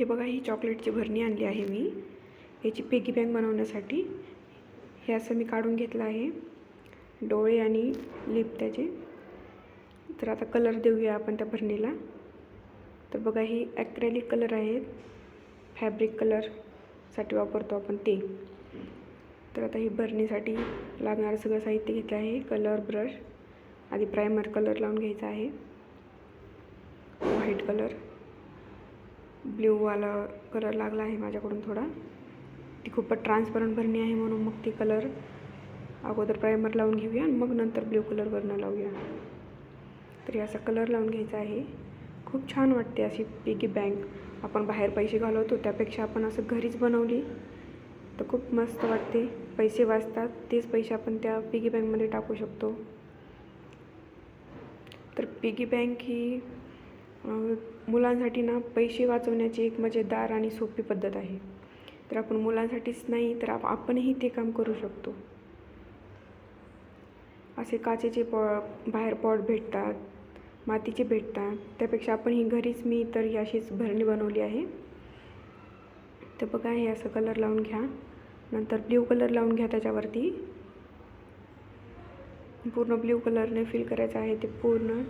हे बघा ही चॉकलेटची भरणी आणली आहे मी. याची पेगी बँग बनवण्यासाठी हे असं मी काढून घेतलं आहे. डोळे आणि लिप त्याचे. तर आता कलर देऊया आपण त्या भरणीला. तर बघा ही ॲक्रेलिक कलर आहेत. फॅब्रिक कलरसाठी वापरतो आपण ते. तर आता ही भरणीसाठी लागणारं सगळं साहित्य घेतलं आहे. कलर ब्रश आधी प्रायमर कलर लावून घ्यायचा आहे. व्हाईट कलर ब्ल्यूवाला कलर लागला आहे माझ्याकडून थोडा. ती खूपच ट्रान्सपरंट भरणी आहे म्हणून मग ती कलर अगोदर प्रायमर लावून घेऊया आणि मग नंतर ब्ल्यू कलरवरनं लावूया. तरी असा कलर लावून घ्यायचा आहे. खूप छान वाटते अशी पिगी बँक आपण बाहेर पैसे घालवतो त्यापेक्षा आपण असं घरीच बनवली तर खूप मस्त वाटते. पैसे वाचतात तेच पैसे आपण त्या पिगी बँकमध्ये टाकू शकतो. तर पिगी बँक ही मुलांसाठी ना पैसे वाचवण्याची एक मजेदार आणि सोपी पद्धत आहे. तर आपण मुलांसाठीच नाही तर आप आपणही ते काम करू शकतो. असे काचेचे पॉ बाहेर पॉट भेटतात मातीचे भेटतात. त्यापेक्षा आपण ही घरीच मी तर ही अशीच भरणी बनवली आहे. तर बघा हे असं कलर लावून घ्या. नंतर ब्ल्यू कलर लावून घ्या त्याच्यावरती. पूर्ण ब्ल्यू कलरने फिल करायचं आहे ते पूर्ण.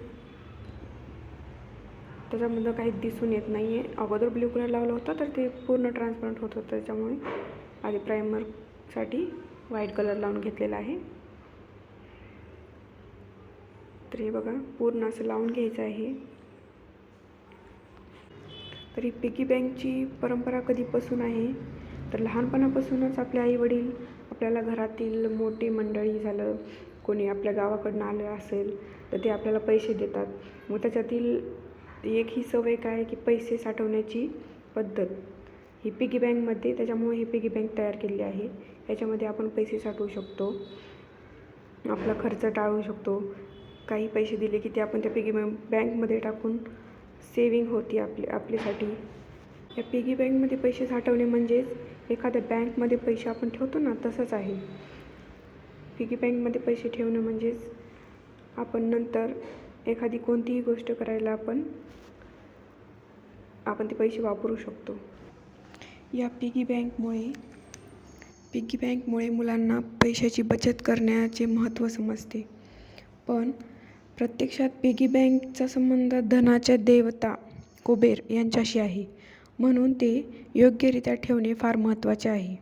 त्याच्यामधलं काही दिसून येत नाही आहे अगोदर ब्ल्यू कलर लावला होता तर ते पूर्ण ट्रान्सपरंट होत होतं. त्याच्यामुळे आधी प्रायमरसाठी व्हाईट कलर लावून घेतलेला आहे. तर हे बघा पूर्ण असं लावून घ्यायचं आहे. तर ही पिगी बँकची परंपरा कधीपासून आहे? तर लहानपणापासूनच आपले आईवडील आपल्याला घरातील मोठी मंडळी झालं कोणी आपल्या गावाकडनं आलं असेल तर ते आपल्याला पैसे देतात. मग त्याच्यातील एक ही सवय काय आहे की पैसे साठवण्याची पद्धत. ही पिगी बँकमध्ये त्याच्यामुळे ही पिगी बँक तयार केली आहे. याच्यामध्ये आपण पैसे साठवू शकतो. आपला खर्च टाळू शकतो. काही पैसे दिले की ते आपण त्या पिगी बँक बँकमध्ये टाकून सेविंग होती आपली आपल्यासाठी. या पिगी बँकमध्ये पैसे साठवणे म्हणजेच एखाद्या बँकमध्ये पैसे आपण ठेवतो ना तसंच आहे. पिगी बँकमध्ये पैसे ठेवणं म्हणजेच आपण नंतर एखादी कोणतीही गोष्ट करायला आपण आपण ते पैसे वापरू शकतो. या पिगी बँकमुळे पिगी बँकमुळे मुलांना पैशाची बचत करण्याचे महत्त्व समजते. पण प्रत्यक्षात पिगी बँकचा संबंध धनाच्या देवता कुबेर यांच्याशी आहे. म्हणून ते योग्यरित्या ठेवणे फार महत्त्वाचे आहे.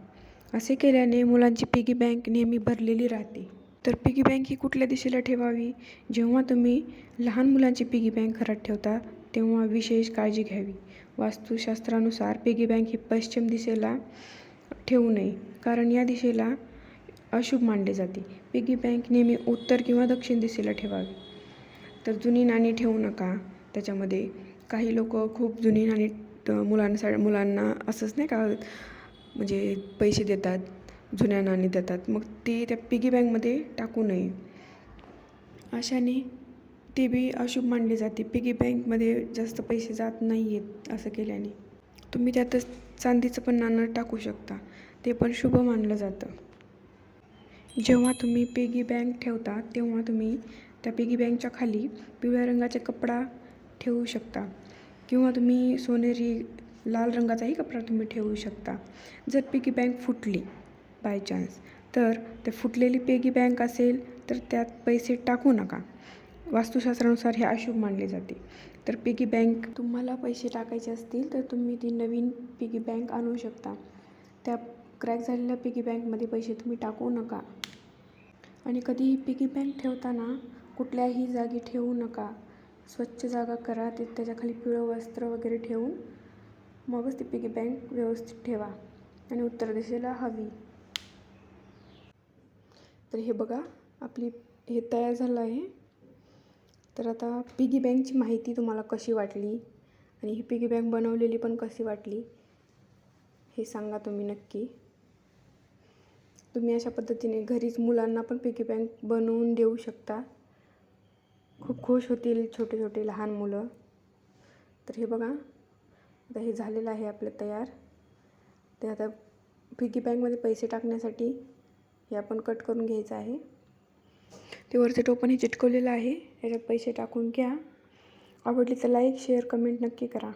असे केल्याने मुलांची पिगी बँक नेहमी भरलेली राहते. तर पिगी बँक ही कुठल्या दिशेला ठेवावी? जेव्हा तुम्ही लहान मुलांची पिगी बँक घरात ठेवता तेव्हा विशेष काळजी घ्यावी. वास्तुशास्त्रानुसार पिगी बँक ही पश्चिम दिशेला ठेवू नये कारण या दिशेला अशुभ मानले जाते. पिगी बँक नेहमी उत्तर किंवा दक्षिण दिशेला ठेवावी. तर जुनी नाणी ठेवू नका. त्याच्यामध्ये काही लोक खूप जुनी नाणी मुलांसा मुलांना असंच नाही का म्हणजे पैसे देतात. जुन्या नाणी देतात. मग ते त्या पिगी बँकमध्ये टाकू नये. अशाने ते बी अशुभ मानली जाते. पिगी बँकमध्ये जास्त पैसे जात नाही आहेत असं केल्याने. तुम्ही त्यातच चांदीचं पण नाणं टाकू शकता. ते पण शुभ मानलं जातं. जेव्हा तुम्ही पिगी बँक ठेवता तेव्हा तुम्ही त्या पिगी बँकच्या खाली पिवळ्या रंगाचा कपडा ठेवू शकता. किंवा तुम्ही सोनेरी लाल रंगाचाही कपडा तुम्ही ठेवू शकता. जर पिगी बँक फुटली बाय चान्स तर ते फुटलेली पिगी बँक असेल तर त्यात पैसे टाकू नका. वास्तुशास्त्रानुसार हे अशुभ मानले जाते. तर पिगी बँक तुम्हाला पैसे टाकायचे असतील तर तुम्ही ती नवीन पिगी बँक आणू शकता. त्या क्रॅक झालेल्या पिगी बँकमध्ये पैसे तुम्ही टाकू नका. आणि कधीही पिगी बँक ठेवताना कुठल्याही जागी ठेवू नका. स्वच्छ जागा करा ते त्याच्याखाली पिळं वस्त्र वगैरे ठेवून मगच ती पिगी बँक व्यवस्थित ठेवा. आणि उत्तर दिशेला हवी. तर हे बघा आपली हे तयार झालं आहे. तर आता पिगी बँकची माहिती तुम्हाला कशी वाटली आणि ही पिगी बँक बनवलेली पण कशी वाटली हे सांगा तुम्ही नक्की. तुम्ही अशा पद्धतीने घरीच मुलांना पण पिगी बँक बनवून देऊ शकता. खूप खुश होतील छोटे छोटे लहान मुलं. तर हे बघा आता हे झालेलं आहे आपलं तयार. ते आता पिगी बँकमध्ये पैसे टाकण्यासाठी हे आपण कट करून घ्यायचं आहे. ते वरचं टोपण हे चिटकवलेलं आहे. याच्यात पैसे टाकून घ्या. आवडली तर लाईक शेअर कमेंट नक्की करा.